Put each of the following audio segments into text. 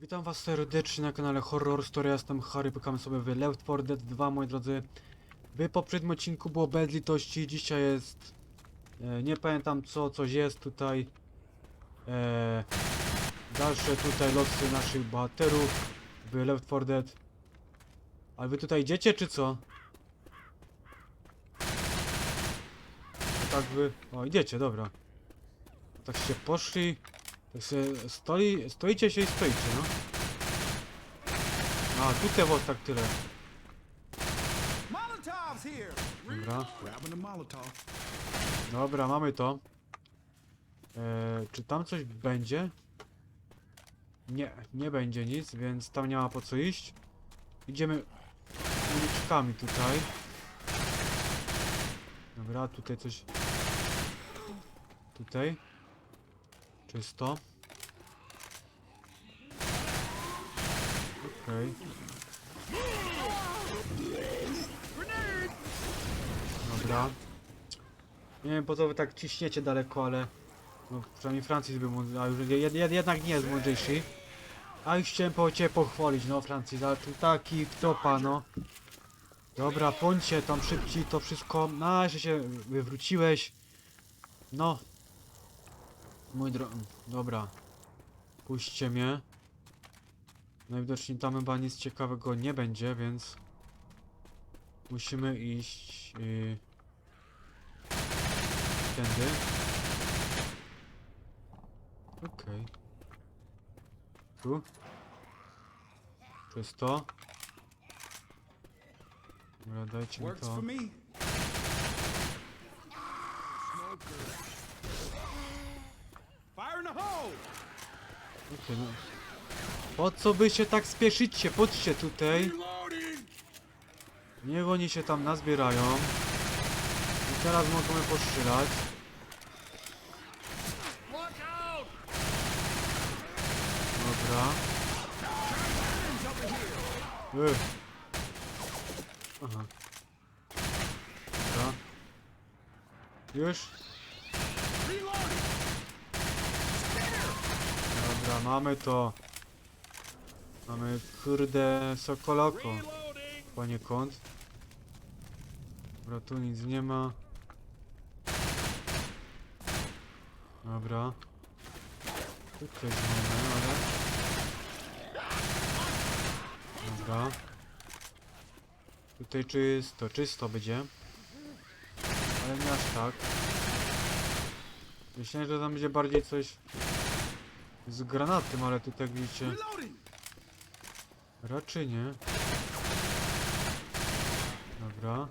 Witam was serdecznie na kanale Horror Story, jestem Harry, pykamy sobie w Left 4 Dead 2, moi drodzy. W poprzednim odcinku było bez litości, dzisiaj jest... E, nie pamiętam co, coś jest tutaj. E, dalsze tutaj losy naszych bohaterów w Left 4 Dead. Ale wy tutaj idziecie, czy co? tak wy... O, idziecie, dobra. Tak się poszli... Stoi, stoicie się i stoicie, no. A, tutaj was tak tyle. Dobra, dobra, mamy to. E, czy tam coś będzie? Nie, nie będzie nic, więc tam nie ma po co iść. Idziemy uliczkami tutaj. Dobra, tutaj coś... Tutaj. Czysto. Okej. Dobra. Nie wiem po co wy tak ciśniecie daleko, ale... No przynajmniej Francis by mógł, a już jed, jed, jednak nie jest mądrzejszy. A już chciałem po ciebie pochwalić, no Francis, ale tu taki wtopa, no. Dobra, bądźcie tam szybciej to wszystko. No, jeszcze się wywróciłeś. No. Mój dro... Dobra. Puśćcie mnie. Najwidoczniej tam chyba nic ciekawego nie będzie, więc... Musimy iść... Yy... Tędy. Okej. Tu. Czysto. Dobra, dajcie mi to. for me. Fire in the hole. Okej, no. Po co wy się tak spieszycie? Chodźcie tutaj. Niech oni się tam nazbierają. I teraz możemy postrzelać. Dobra. Ech. Aha. Dobra. Już? Dobra, mamy to. Mamy kurde sokoloko. Poniekąd. Dobra, tu nic nie ma. Dobra. Tu coś mamy, ale... Dobra. Tutaj czysto, czysto będzie. Ale nie aż tak. Myślałem, że tam będzie bardziej coś z granatem, ale tutaj jak widzicie raczej nie. Dobra,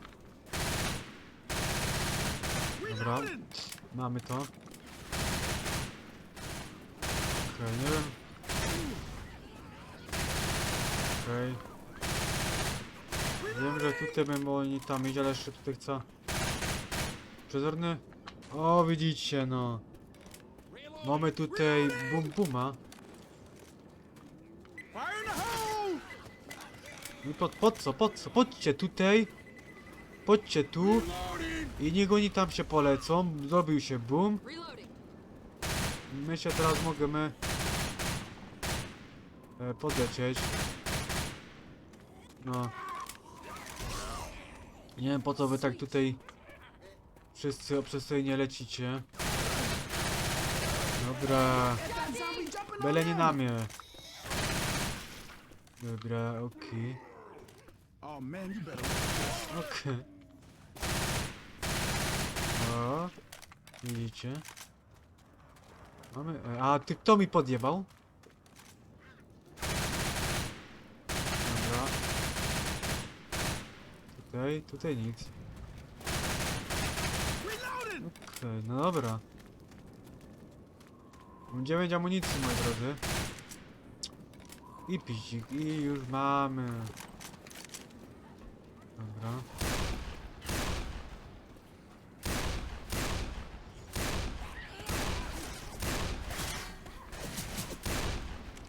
dobra. Mamy to. Okej, nie wiem. Okej. Wiem, że tutaj będą oni tam iść, ale jeszcze tutaj chcę. Przezorny. O, widzicie, no. Mamy tutaj bum buma. I pod, pod co, pod co? Podźcie tutaj. Podźcie tu. I niech oni tam się polecą. Zrobił się boom. My się teraz możemy e, podlecieć. No. Nie wiem po co wy tak tutaj wszyscy obsesyjnie lecicie. Dobra. Byle nie na mnie. Dobra, okej. Better. Okej. O, widzicie? Mamy... e, A, ty kto mi podjebał? Dobra. Tutaj, tutaj nic. Okej, no dobra. Mam 9 amunicji, moi drodzy. I piździk, i już mamy. Dobra.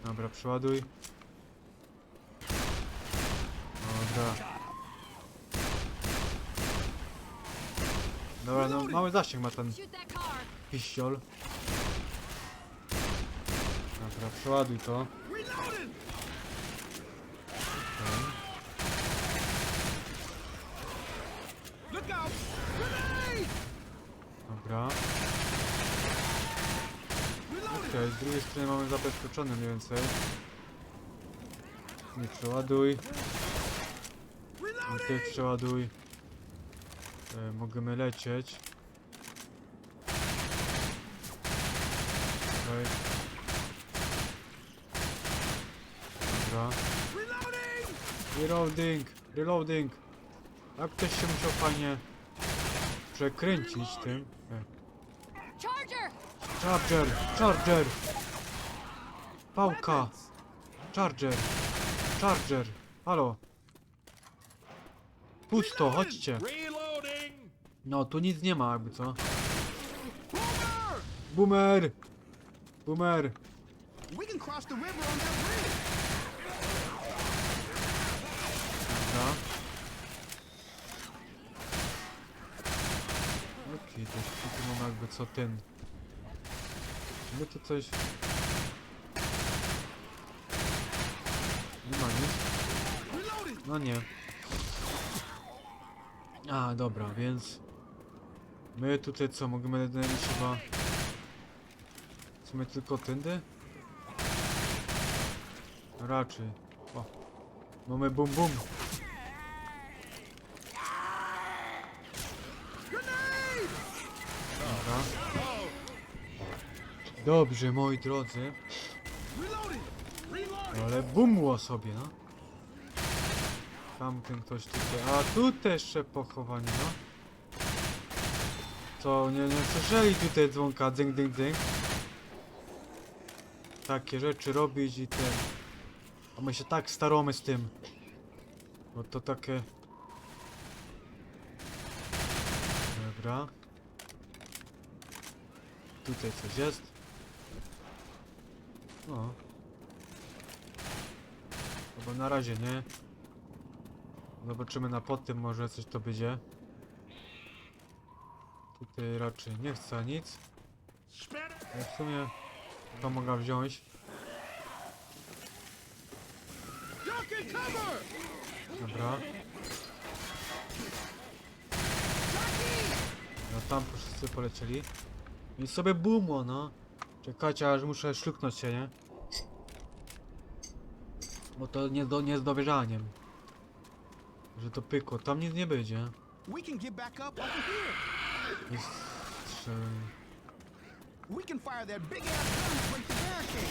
Dobra, przeładuj. Dobra. Dobra, no mały zasięg ma ten piściol. Dobra, przeładuj to. Dobra. Ok, z drugiej strony mamy zabezpieczone mniej więcej. Nie przeładuj. Nie przeładuj. E, możemy lecieć. Reloading! Reloading! Jak ktoś się musiał fajnie przekręcić tym. E. Charger! Charger! Charger! Pałka! Charger! Charger! Halo! Pusto, chodźcie! No, tu nic nie ma jakby co. Boomer! Boomer! Boomer! We can cross the river on that bridge. Dobra. Okej, to tu mamy jakby co ten. My tu coś... Nie ma nic. No nie. A, dobra, więc... My tutaj co, możemy chyba... W sumie tylko tędy? Raczej. O. Mamy bum bum. Dobra. Dobrze, moi drodzy. Reloading! Ale bumło sobie, no. Tamten ktoś tutaj. A tu też jeszcze pochowanie, no. Co, nie, nie słyszeli tutaj dzwonka, dzyng, dzyng, dzyng. Takie rzeczy robić i ten. A my się tak staramy z tym. Bo to takie... Dobra. Tutaj coś jest. O. Albo na razie nie. Zobaczymy na potem, może coś to będzie. Tutaj raczej nie chcę nic. Ale w sumie to mogę wziąć. Dobra. No tam wszyscy polecieli. I sobie bumło, no. Czekajcie, aż muszę szluknąć się, nie? Bo to nie, do, nie z dowierzaniem. Że to pykło. Tam nic nie będzie. We can get back up over here. Jest... We can fire that big ass gun to break the barricade.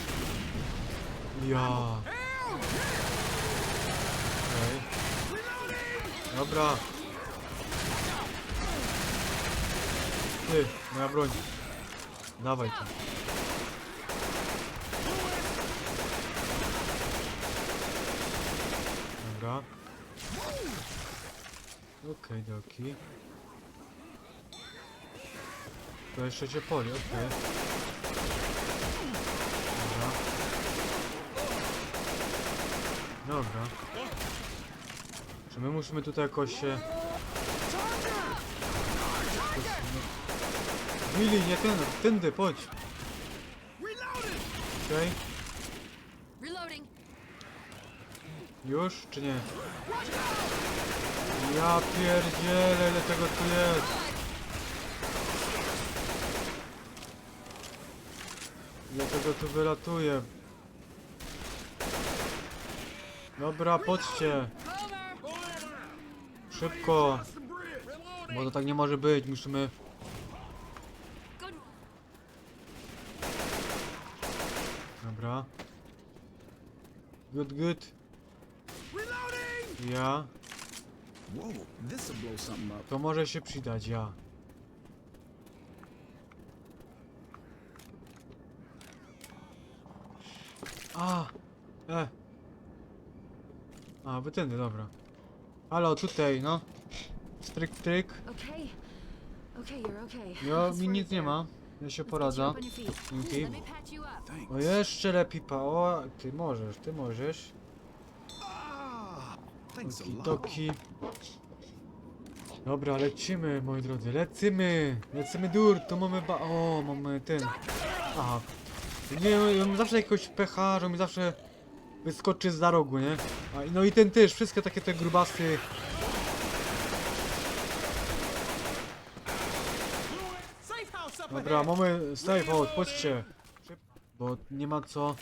Ja. Okej. Dobra. Ty, moja broń. Dawaj tu. Dobra. Okej, doki. To jeszcze cię poli, okej. Dobra. Dobra. Czy my musimy tutaj jakoś się... Willy, nie ten, tędy, chodź. Okej, już, czy nie? Ja pierdzielę, ile tego tu jest. Ile tego tu wylatuje. Dobra, chodźcie. Over. Szybko. Bo to tak nie może być, musimy... Good. Dobra. Good, good. Reloading! Ja. Whoa, this'll blow something up. To może się przydać, ja. A! E! A, wy tędy, dobra. Halo, tutaj, no. Stryk, tryk. Okay. Okay, you're okay. Ja, Let's mi nic nie there. ma. Ja się poradzę. on. Dzięki. O, jeszcze lepiej. O, ty możesz, ty możesz. Okidoki. Dobra, lecimy, moi drodzy, lecimy! Lecimy dur, tu mamy ba... O, mamy ten... Aha. Nie, ja mam zawsze jakiegoś pecha, że mi zawsze wyskoczy za rogu, nie? A, no i ten też, wszystkie takie te grubasy... Dobra, mamy out, chodźcie. Bo nie ma co.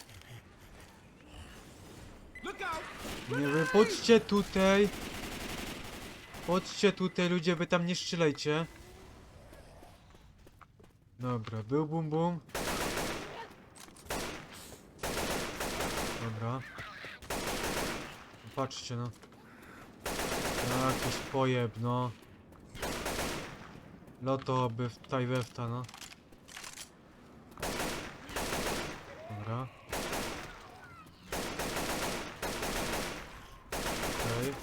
Nie wy podźcie tutaj. Podźcie tutaj ludzie, wy tam nie strzelajcie. Dobra, był bum bum. Dobra. Patrzcie no. Jakiś pojeb, no. Loto by w Tajwefta, no. Dobra. Okej.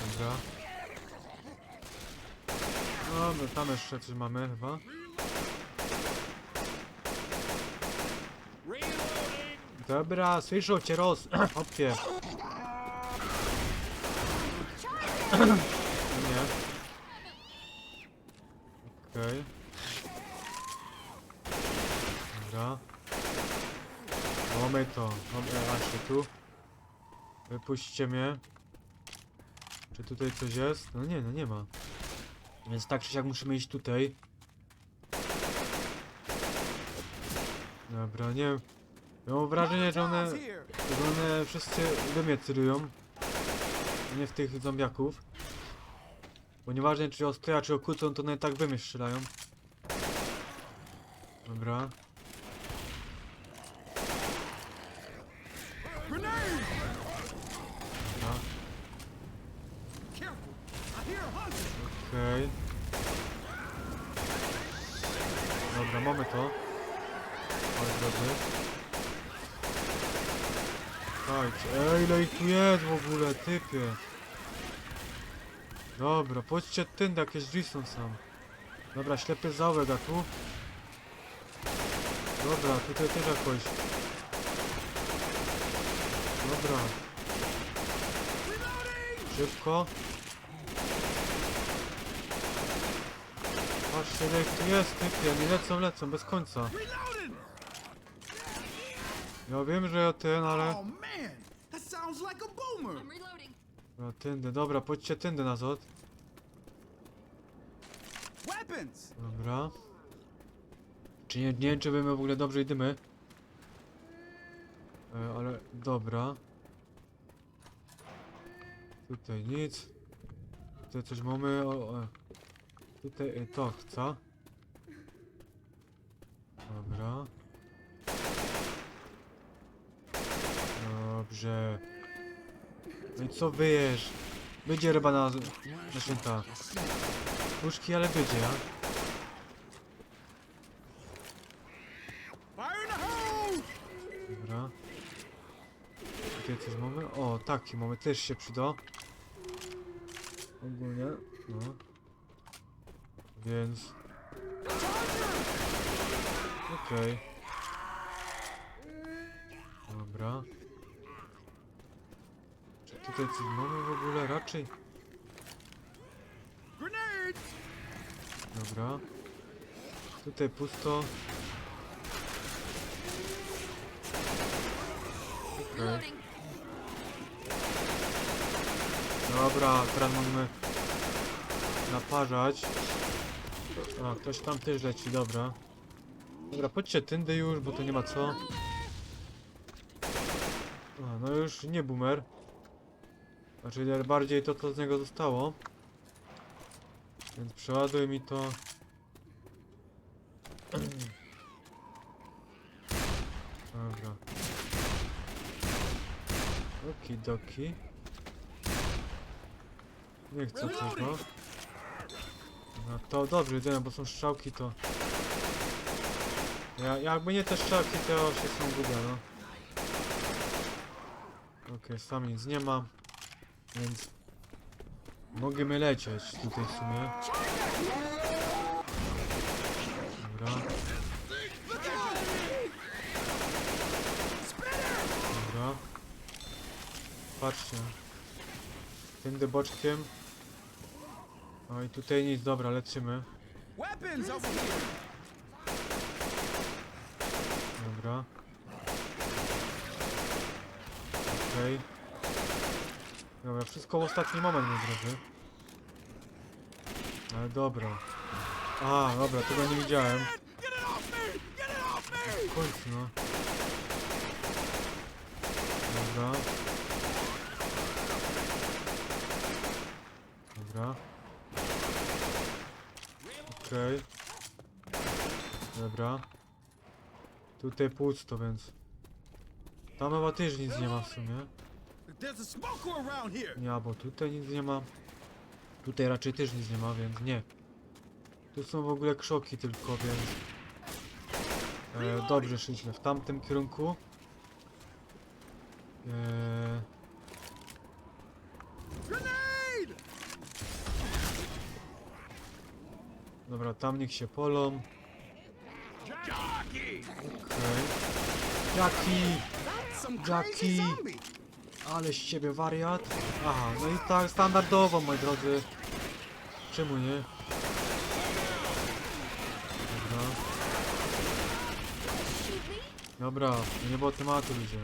Dobra. Dobra, tam jeszcze coś mamy chyba. Dobra, słyszą cię roz... Opie. Nie. Okej. Dobra. Mamy to. Właśnie tu. Wypuśćcie mnie. Czy tutaj coś jest? No nie, no nie ma. Więc tak czy siak musimy iść tutaj. Dobra, nie. Mam wrażenie, że one, że one wszyscy we mnie celują. a Nie w tych zombiaków. Bo nieważne czy ostroja, czy okłócą, to one tak we mnie strzelają. Dobra. Careful! I hear a hunter! Okej. Dobra, mamy to. Oj, drodzy. Słuchajcie, ej, ile ich tu jest w ogóle, typie. Dobra, pójdźcie tędy, jakieś drzwi są sam. Dobra, ślepy zaułek, a tu? Dobra, tutaj też jakoś. Dobra. Szybko. Patrzcie, ile ich tu jest, typie, nie lecą, lecą, bez końca. Ja wiem, że ja ten, ale... Oh man! That sounds like a boomer! I'm reloading. Dobra, tędy, dobra, pójdźcie tędy nazad. Weapons! Dobra. Czy nie, nie wiem, czy my w ogóle dobrze idziemy. E, ale dobra. Tutaj nic. Tutaj coś mamy. O, o. Tutaj e, to chcę. Dobra. Dobrze. No i co wyjesz? Będzie ryba na, na święta. Puszki, ale będzie, hole! Dobra. Tutaj coś mamy? O, taki mamy, też się przyda. Ogólnie, no. Więc... Okej. Dobra. Czy tutaj coś mamy w ogóle? Raczej. Dobra. Tutaj pusto. Reloading. Dobra, teraz możemy naparzać. A, ktoś tam też leci, dobra. Dobra, chodźcie tędy już, bo to nie ma co. A, no już nie boomer. Znaczy bardziej to, co z niego zostało. Więc przeładuj mi to. Dobra. Okidoki. Nie chcę tego. No to dobrze, idziemy, bo są strzałki to... Ja, jakby nie te strzałki, to się są gubię, no. Okej, sam nic nie ma. Więc... Możemy lecieć tutaj w sumie. Dobra. Dobra. Patrzcie. Tędy boczkiem. O i tutaj nic, dobra, lecimy. Dobra. Okej. Dobra, wszystko w ostatni moment, moi drodzy. Ale dobra. A, dobra, tego nie widziałem. Końcu, no. Dobra. Dobra. Okej. Dobra. Tutaj pusto, więc... Tam chyba też nic nie ma w sumie. There's a smoker around here. Nie, bo tutaj nic nie ma. Tutaj raczej też nic nie ma, więc nie. Tu są w ogóle krzoki tylko, więc... E, dobrze szliśmy w tamtym kierunku. E, dobra, tam niech się polą. Okej. Jaki! Some Jockey! Ale z ciebie wariat. Aha, no i tak standardowo, moi drodzy. Czemu nie? Dobra. Dobra, nie było tematu ludzie.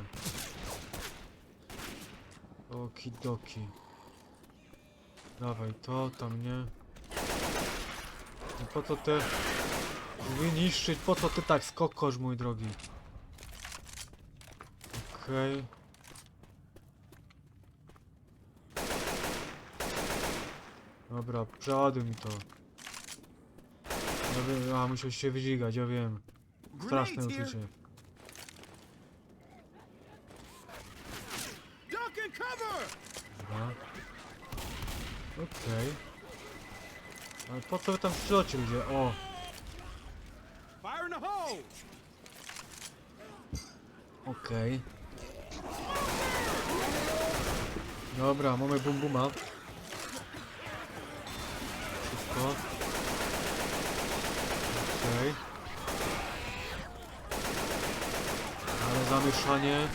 Okidoki. Dawaj to, tam nie. No po co te... Wyniszczyć, po co ty tak skokosz, mój drogi? Okej. Dobra, przeładuj mi to. Ja wiem, a musiał się wyżigać, ja wiem. Straszne uczucie. Dobra. Okej. Ale po co wy tam strzelacie ludzie? O! Okej. Dobra, mamy bum buma. Szybko. Okej. Ale zamieszanie.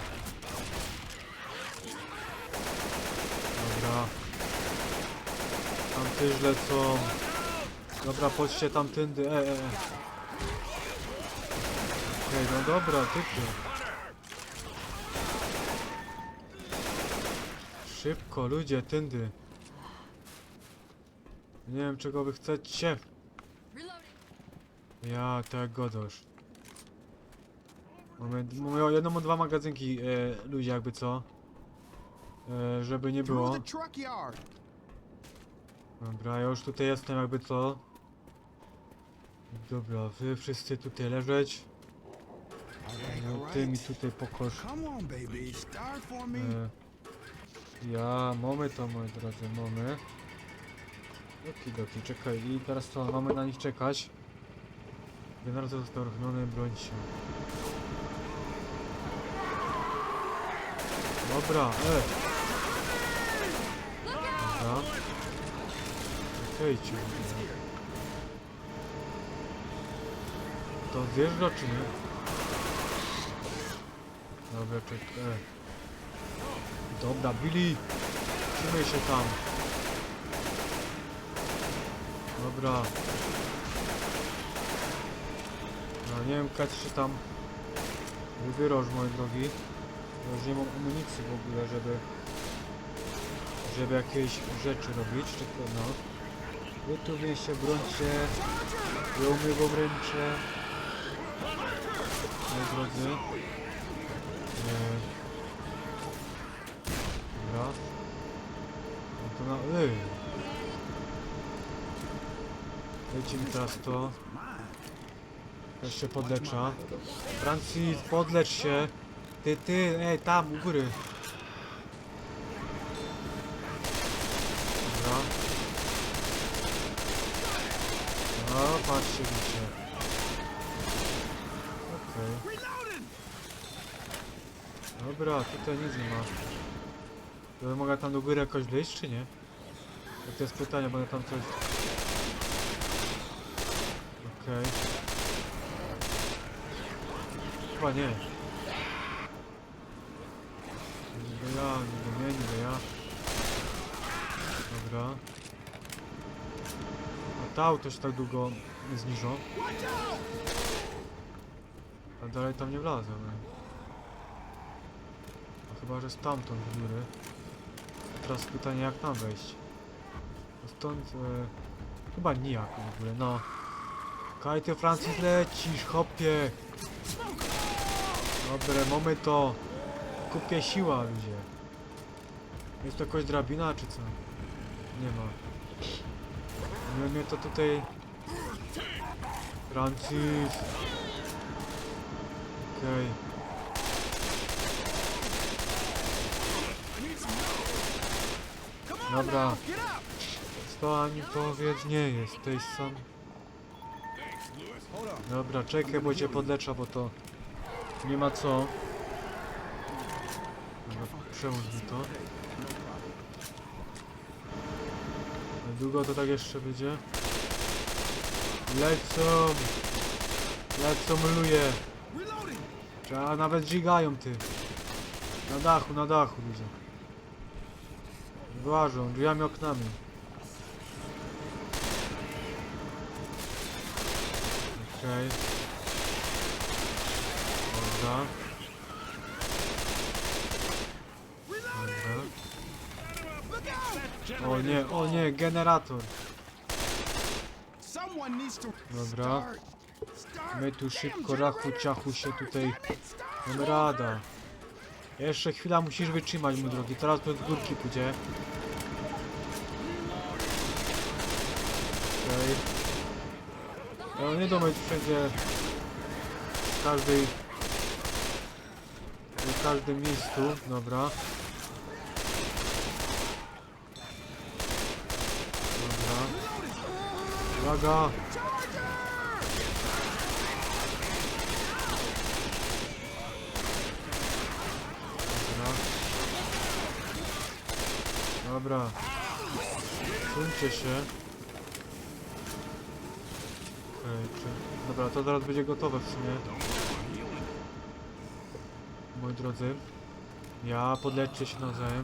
Dobra. Tam też lecą. Dobra, chodźcie tamtędy. E, e. e. Okej, no dobra, typy. Szybko, ludzie, tędy. Nie wiem, czego wy chcecie. Ja, tak godosz. Mamy, mamy jedną, dwa magazynki, e, ludzie, jakby co. E, żeby nie było. Dobra, ja już tutaj jestem, jakby co. Dobra, wy wszyscy tutaj leżeć. No, ty mi tutaj pokosz. E, ja, mamy to, moi drodzy, mamy. Okidoki, czekaj, i teraz co, mamy na nich czekać. Generator został uruchomiony, broń się. Dobra, e! Dobra. Okej, mówię. To zjeżdża czy nie? Dobra, czekaj. E. Dobra, Billy! Trzymaj się tam. Dobra. No nie wiem, Kaci się tam wybierasz, moi drogi. Ja Już nie mam amunicji w ogóle, żeby żeby jakieś rzeczy robić, czekaj no. Wy tu wy się brońcie, ja umiem w obręcze. Moi drodzy. E, Dobra. No to na... Ej! Mi teraz to. Jeszcze podlecza. Francis, podlecz się! Ty, ty, ej, tam, u góry. Dobra. No, patrzcie widzicie. Okej. Reloading! Dobra, tutaj nic nie ma. To mogę tam do góry jakoś wyjść, czy nie? To jest pytanie, bo tam coś... Okej. Chyba nie. Niby ja, niby nie, ja. Dobra. A to auto się tak długo zniżą. A dalej tam nie wlazłem. A chyba, że stamtąd w góry. Teraz pytanie jak tam wejść. No Stąd e, chyba nijak w ogóle, no. Kaj ty Francis lecisz, hopie! Dobre, mamy to. Kupie siła, ludzie. Jest to jakaś drabina, czy co? Nie ma. Nie mnie to tutaj... Francis. Okej. Dobra. Get up! Pani powiedz, nie jesteś sam. Dobra, czekaj, bo cię podlecza, bo to nie ma co. Dobra, przełóż mi to. Długo to tak jeszcze będzie? Lecą! Lecą luje! A nawet gigają ty. Na dachu, na dachu ludzie. Włażą, drzwiami, oknami. Okej. Dobra. O nie, o nie, generator. Dobra. My tu szybko, rachu, ciachu się tutaj. Mamy rada. Jeszcze chwila musisz wytrzymać, mój drogi. Teraz to z górki pójdzie. Okej. Okay. Nie domyć wszędzie. W każdej... W każdym miejscu. Dobra. Dobra. Uwaga! Dobra. Dobra. Się. Czy... Dobra, to zaraz będzie gotowe w sumie. Moi drodzy. Ja podleczcie się nawzajem.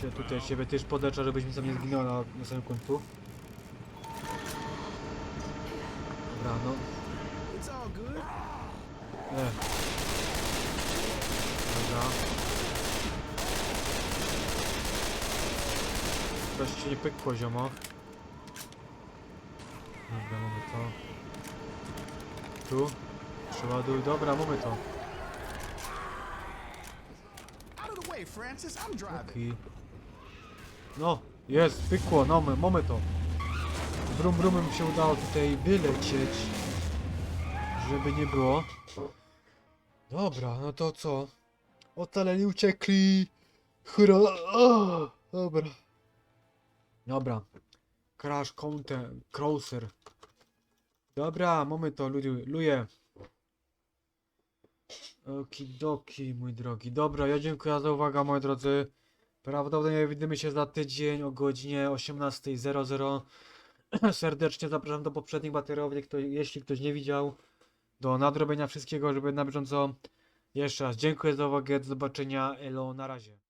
Się tutaj siebie też podlecza, żebyś mi sam nie zginął na, na samym końcu. Dobra, no. E. Dobra. Coś ci nie pykło, ziomo. To. Tu. Przeładuj. Dobra, mamy to. Okej. No, jest, pykło, no, my- mamy to. Brum brumem się udało tutaj wylecieć. Żeby nie było. Dobra, no to co? Ocaleni uciekli. Hurra! O, dobra. Dobra. Crash Counter, Crowser. Dobra, mamy to, luje. Okidoki, mój drogi. Dobra, ja dziękuję za uwagę, moi drodzy. Prawdopodobnie widzimy się za tydzień o godzinie 18.00. Serdecznie zapraszam do poprzednich materiałów, kto, jeśli ktoś nie widział, do nadrobienia wszystkiego, żeby na bieżąco. Jeszcze raz dziękuję za uwagę, do zobaczenia, elo, na razie.